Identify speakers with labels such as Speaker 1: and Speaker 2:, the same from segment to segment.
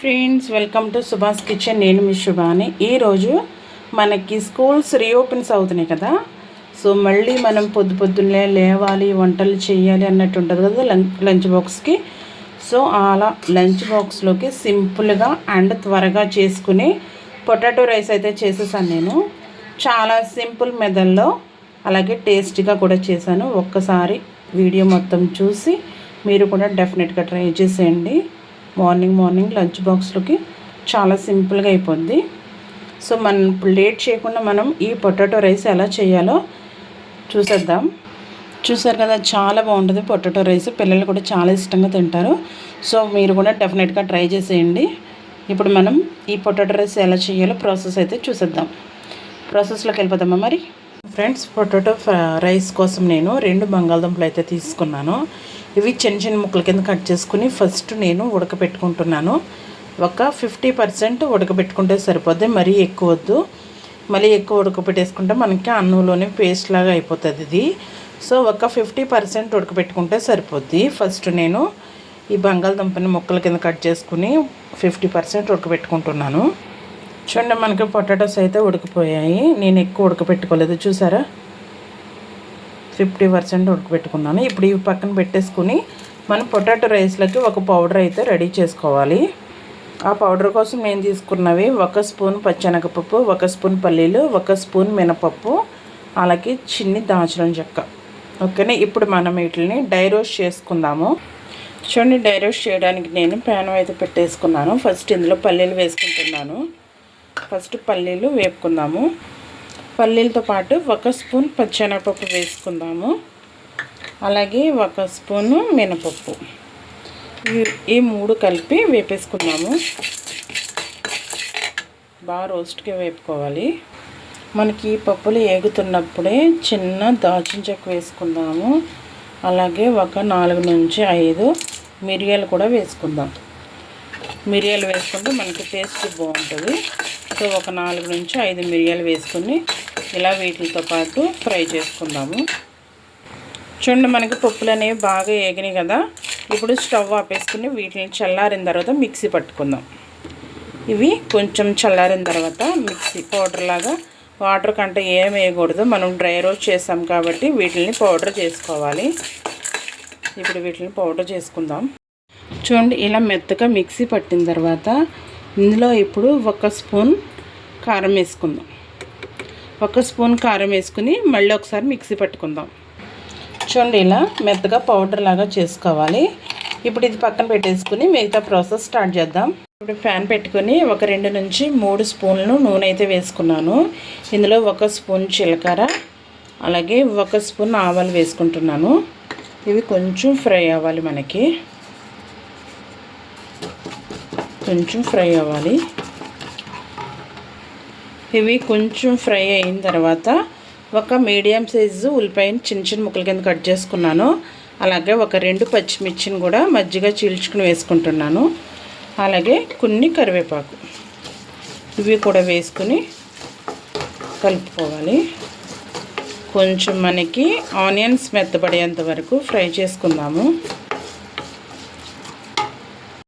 Speaker 1: Friends welcome to Subhash kitchen. నేను మీ శుభాని. ఈరోజు మనకి స్కూల్స్ రీఓపెన్స్ అవుతున్నాయి కదా. సో మళ్ళీ మనం పొద్దు పొద్దున్నే లేవాలి వంటలు చేయాలి అన్నట్టు ఉంటుంది కదా లంచ్ లంచ్ బాక్స్కి. సో అలా లంచ్ బాక్స్లోకి సింపుల్గా అండ్ త్వరగా చేసుకుని పొటాటో రైస్ అయితే చేసేసాను నేను. చాలా సింపుల్ మెథడ్లో అలాగే టేస్టీగా కూడా చేశాను. ఒక్కసారి వీడియో మొత్తం చూసి మీరు కూడా డెఫినెట్గా ట్రై చేసేయండి. మార్నింగ్ మార్నింగ్ లంచ్ బాక్స్లోకి చాలా సింపుల్గా అయిపోద్ది. సో మనం ఇప్పుడు లేట్ చేయకుండా మనం ఈ పొటాటో రైస్ ఎలా చేయాలో చూసేద్దాం. చూసారు కదా చాలా బాగుంటుంది పొటాటో రైస్. పిల్లలు కూడా చాలా ఇష్టంగా తింటారు. సో మీరు కూడా డెఫినెట్గా ట్రై చేసేయండి. ఇప్పుడు మనం ఈ పొటాటో రైస్ ఎలా చేయాలో ప్రాసెస్ అయితే చూసేద్దాం. ప్రాసెస్లోకి వెళ్ళిపోదామా మరి? ఫ్రెండ్స్ పొటాటో రైస్ కోసం నేను రెండు బంగాళదుంపలు అయితే తీసుకున్నాను. ఇవి చిన్న చిన్న ముక్కల కింద కట్ చేసుకుని ఫస్ట్ నేను ఉడకపెట్టుకుంటున్నాను. ఒక ఫిఫ్టీ పర్సెంట్ ఉడకబెట్టుకుంటే సరిపోద్ది మరీ ఎక్కువ వద్దు. మళ్ళీ ఎక్కువ ఉడకబెట్టేసుకుంటే మనకి అన్నంలోనే పేస్ట్ లాగా అయిపోతుంది ఇది. సో ఒక ఫిఫ్టీ పర్సెంట్ ఉడకబెట్టుకుంటే సరిపోద్ది. ఫస్ట్ నేను ఈ బంగాళదుంపని ముక్కల కింద కట్ చేసుకుని ఫిఫ్టీ పర్సెంట్ ఉడకబెట్టుకుంటున్నాను చూడండి మనకి పొటాటోస్ అయితే ఉడికిపోయాయి. నేను ఎక్కువ ఉడకపెట్టుకోలేదు చూసారా? ఫిఫ్టీ పర్సెంట్ ఉడకబెట్టుకున్నాను. ఇప్పుడు ఇవి పక్కన పెట్టేసుకుని మనం పొటాటో రైస్లోకి ఒక పౌడర్ అయితే రెడీ చేసుకోవాలి. ఆ పౌడర్ కోసం నేను తీసుకున్నవి? ఒక స్పూన్ పచ్చెనగపప్పు ఒక స్పూన్ పల్లీలు ఒక స్పూన్ మినపప్పు అలాగే చిన్ని దాల్చిన చెక్క. ఓకేనా? ఇప్పుడు మనం వీటిని డైరోస్ట్ చేసుకుందాము. చూడండి డైరోస్ట్ చేయడానికి నేను ప్యాన్ అయితే పెట్టేసుకున్నాను. ఫస్ట్ ఇందులో పల్లీలు వేసుకుంటున్నాను. ఫస్ట్ పల్లీలు వేపుకుందాము. పల్లీలతో పాటు ఒక స్పూన్ పచ్చెనపప్పు వేసుకుందాము. అలాగే ఒక స్పూను మినపప్పు. ఈ మూడు కలిపి వేపేసుకుందాము. బాగా రోస్ట్గా వేపుకోవాలి. మనకి పప్పులు ఏగుతున్నప్పుడే చిన్న దాల్చిన చెక్క వేసుకుందాము. అలాగే ఒక నాలుగు నుంచి ఐదు మిరియాలు కూడా వేసుకుందాం. మిరియాలు వేసుకుంటే మనకి టేస్ట్ బాగుంటుంది. సో ఒక నాలుగు నుంచి ఐదు మిరియాలు వేసుకుని ఇలా వీటితో పాటు ఫ్రై చేసుకుందాము. చూడండి మనకి పప్పులు అనేవి బాగా ఏగినాయి కదా. ఇప్పుడు స్టవ్ ఆపేసుకుని వీటిని చల్లారిన తర్వాత మిక్సీ పట్టుకుందాం. ఇవి కొంచెం చల్లారిన తర్వాత మిక్సీ పౌడర్ లాగా వాటర్ కంటే ఏం వేయకూడదు. మనం డ్రై రోస్ట్ చేసాం కాబట్టి వీటిని పౌడర్ చేసుకోవాలి. ఇప్పుడు వీటిని పౌడర్ చేసుకుందాం. చూడండి ఇలా మెత్తగా మిక్సీ పట్టిన తర్వాత ఇందులో ఇప్పుడు ఒక స్పూన్ కారం వేసుకుందాం. ఒక స్పూన్ కారం వేసుకుని మళ్ళీ ఒకసారి మిక్సీ పట్టుకుందాం. చూడండి ఇలా మెత్తగా పౌడర్ లాగా చేసుకోవాలి. ఇప్పుడు ఇది పక్కన పెట్టేసుకుని మిగతా ప్రాసెస్ స్టార్ట్ చేద్దాం. ఇప్పుడు ఫ్యాన్ పెట్టుకొని ఒక రెండు నుంచి మూడు స్పూన్లు నూనె అయితే వేసుకున్నాను. ఇందులో ఒక స్పూన్ జీలకర్ర అలాగే ఒక స్పూన్ ఆవాలు వేసుకుంటున్నాను. ఇవి కొంచెం ఫ్రై అవ్వాలి మనకి. కొంచెం ఫ్రై అవ్వాలి. ఇవి కొంచెం ఫ్రై అయిన తర్వాత ఒక మీడియం సైజు ఉల్లిపాయని చిన్న చిన్న ముక్కల కింద కట్ చేసుకున్నాను. అలాగే ఒక రెండు పచ్చిమిర్చిని కూడా మజ్జిగ చీల్చుకుని వేసుకుంటున్నాను. అలాగే కొన్ని కరివేపాకు ఇవి కూడా వేసుకుని కలుపుకోవాలి. కొంచెం మనకి ఆనియన్స్ మెత్తబడేంత వరకు ఫ్రై చేసుకుందాము.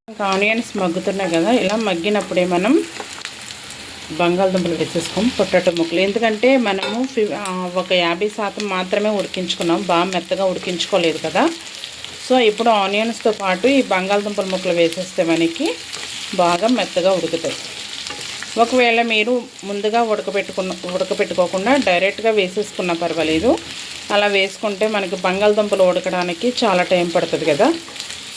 Speaker 1: ఇంకా ఆనియన్స్ మగ్గుతున్నాయి కదా ఇలా మగ్గినప్పుడే మనం బంగాళదుంపలు వేసేసుకోం పొటాటో ముక్కలు. ఎందుకంటే మనము ఒక యాభై శాతం మాత్రమే ఉడికించుకున్నాం. బాగా మెత్తగా ఉడికించుకోలేదు కదా. సో ఇప్పుడు ఆనియన్స్తో పాటు ఈ బంగాళదుంపల ముక్కలు వేసేస్తే మనకి బాగా మెత్తగా ఉడుకుతాయి. ఒకవేళ మీరు ముందుగా ఉడకబెట్టుకున్న ఉడకబెట్టుకోకుండా డైరెక్ట్గా వేసేసుకున్నా పర్వాలేదు. అలా వేసుకుంటే మనకి బంగాళదుంపలు ఉడకడానికి చాలా టైం పడుతుంది కదా.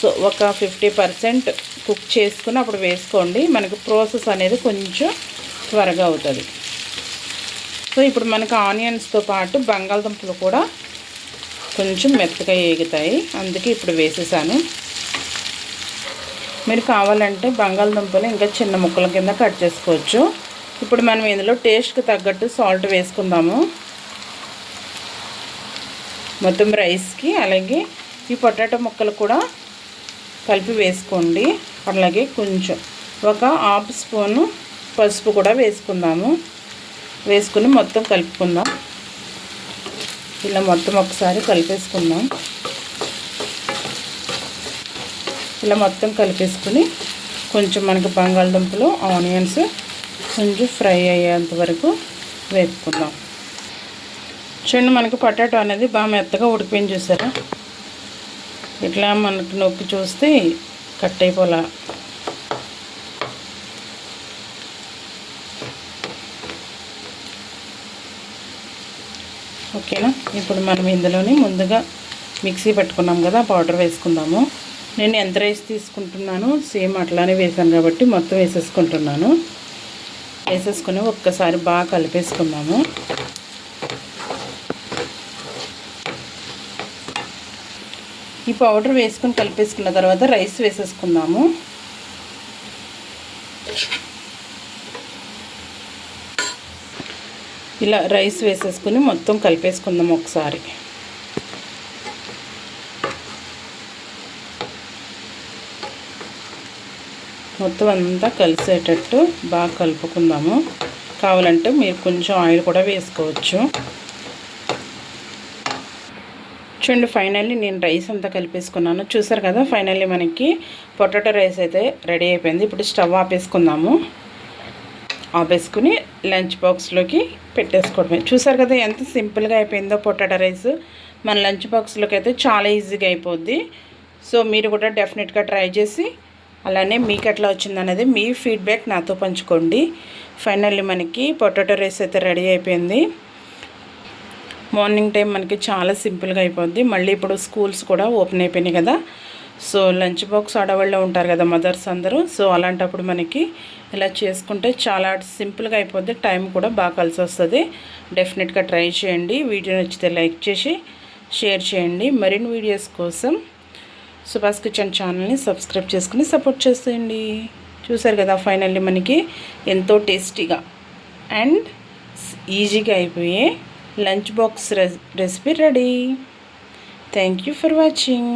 Speaker 1: సో ఒక ఫిఫ్టీ పర్సెంట్ కుక్ చేసుకుని అప్పుడు వేసుకోండి. మనకి ప్రాసెస్ అనేది కొంచెం త్వరగా అవుతుంది. సో ఇప్పుడు మనకు ఆనియన్స్తో పాటు బంగాళదుంపలు కూడా కొంచెం మెత్తగా ఏగుతాయి. అందుకే ఇప్పుడు వేసేసాను. మీరు కావాలంటే బంగాళదుంపలు ఇంకా చిన్న ముక్కల కింద కట్ చేసుకోవచ్చు. ఇప్పుడు మనం ఇందులో టేస్ట్కి తగ్గట్టు సాల్ట్ వేసుకుందాము. మొత్తం రైస్కి అలాగే ఈ పొటాటో ముక్కలు కూడా కలిపి వేసుకోండి. అలాగే కొంచెం ఒక హాఫ్ స్పూను పసుపు కూడా వేసుకుందాము. వేసుకుని మొత్తం కలుపుకుందాం. ఇలా మొత్తం ఒకసారి కలిపేసుకుందాం. ఇలా మొత్తం కలిపేసుకుని కొంచెం మనకి బంగాళదుంపలు ఆనియన్స్ కొంచెం ఫ్రై అయ్యేంత వరకు వేపుకుందాం. చూడండి మనకి పొటాటో అనేది బాగా మెత్తగా ఉడికిపోయింది చూసారా? ఇట్లా మనకి నొక్కి చూస్తే కట్ అయిపోలా. ఓకేనా? ఇప్పుడు మనం ఇందులోని ముందుగా మిక్సీ పెట్టుకున్నాం కదా పౌడర్ వేసుకుందాము. నేను ఎంత రైస్ తీసుకుంటున్నాను సేమ్ అట్లానే వేసాను కాబట్టి మొత్తం వేసేసుకుంటున్నాను. వేసేసుకుని ఒక్కసారి బాగా కలిపేసుకుందాము. ఈ పౌడర్ వేసుకొని కలిపేసుకున్న తర్వాత రైస్ వేసేసుకుందాము. ఇలా రైస్ వేసేసుకుని మొత్తం కలిపేసుకుందాం ఒకసారి. మొత్తం అంతా కలిసేటట్టు బాగా కలుపుకుందాము. కావాలంటే మీరు కొంచెం ఆయిల్ కూడా వేసుకోవచ్చు. చూడండి ఫైనల్లీ నేను రైస్ అంతా కలిపేసుకున్నాను. చూసారు కదా ఫైనల్లీ మనకి పొటాటో రైస్ అయితే రెడీ అయిపోయింది. ఇప్పుడు స్టవ్ ఆపేసుకుందాము. ఆపేసుకుని లంచ్ బాక్స్లోకి పెట్టేసుకోవడమే. చూసారు కదా ఎంత సింపుల్గా అయిపోయిందో పొటాటో రైస్. మన లంచ్ బాక్స్లోకి అయితే చాలా ఈజీగా అయిపోద్ది. సో మీరు కూడా డెఫినెట్గా ట్రై చేసి అలానే మీకు ఎట్లా వచ్చిందనేది మీ ఫీడ్బ్యాక్ నాతో పంచుకోండి. ఫైనల్లీ మనకి పొటాటో రైస్ అయితే రెడీ అయిపోయింది. మార్నింగ్ టైం మనకి చాలా సింపుల్గా అయిపోద్ది. మళ్ళీ ఇప్పుడు స్కూల్స్ కూడా ఓపెన్ అయిపోయినాయి కదా. సో లంచ్ బాక్స్ ఆడవాళ్ళు ఉంటారు కదా మదర్స్ అందరూ. సో అలాంటప్పుడు మనకి ఇలా చేసుకుంటే చాలా సింపుల్గా అయిపోద్ది. టైం కూడా బాగా కలిసి వస్తుంది. డెఫినెట్గా ట్రై చేయండి. వీడియో నచ్చితే లైక్ చేసి షేర్ చేయండి. మరిన్ని వీడియోస్ కోసం సుభాష్ కిచెన్ ఛానల్ని సబ్స్క్రైబ్ చేసుకుని సపోర్ట్ చేసేయండి. చూసారు కదా ఫైనల్లీ మనకి ఎంతో టేస్టీగా అండ్ ఈజీగా అయిపోయే lunch box recipe ready. Thank you for watching